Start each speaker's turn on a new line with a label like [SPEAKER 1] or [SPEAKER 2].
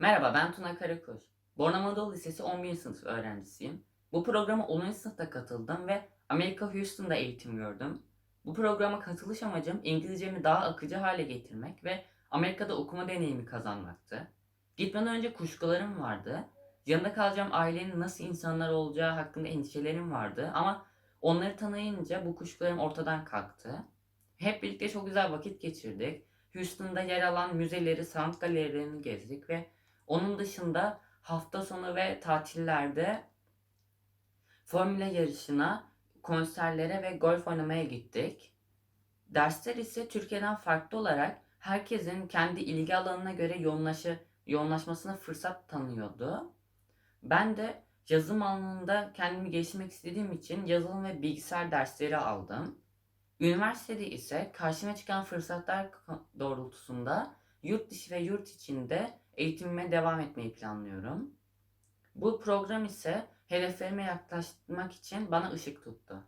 [SPEAKER 1] Merhaba ben Tuna Karakuş. Bornova Anadolu Lisesi 11. sınıf öğrencisiyim. Bu programa 10. sınıfta katıldım ve Amerika Houston'da eğitim gördüm. Bu programa katılış amacım İngilizcemi daha akıcı hale getirmek ve Amerika'da okuma deneyimi kazanmaktı. Gitmeden önce kuşkularım vardı. Yanında kalacağım ailenin nasıl insanlar olacağı hakkında endişelerim vardı ama onları tanıyınca bu kuşkularım ortadan kalktı. Hep birlikte çok güzel vakit geçirdik. Houston'da yer alan müzeleri, sanat galerilerini gezdik ve onun dışında hafta sonu ve tatillerde formüle yarışına, konserlere ve golf oynamaya gittik. Dersler ise Türkiye'den farklı olarak herkesin kendi ilgi alanına göre yoğunlaşı, yoğunlaşmasına fırsat tanıyordu. Ben de yazılım alanında kendimi geliştirmek istediğim için yazılım ve bilgisayar dersleri aldım. Üniversitede ise karşıma çıkan fırsatlar doğrultusunda yurt dışı ve yurt içinde eğitimime devam etmeyi planlıyorum. Bu program ise hedeflerime yaklaşmak için bana ışık tuttu.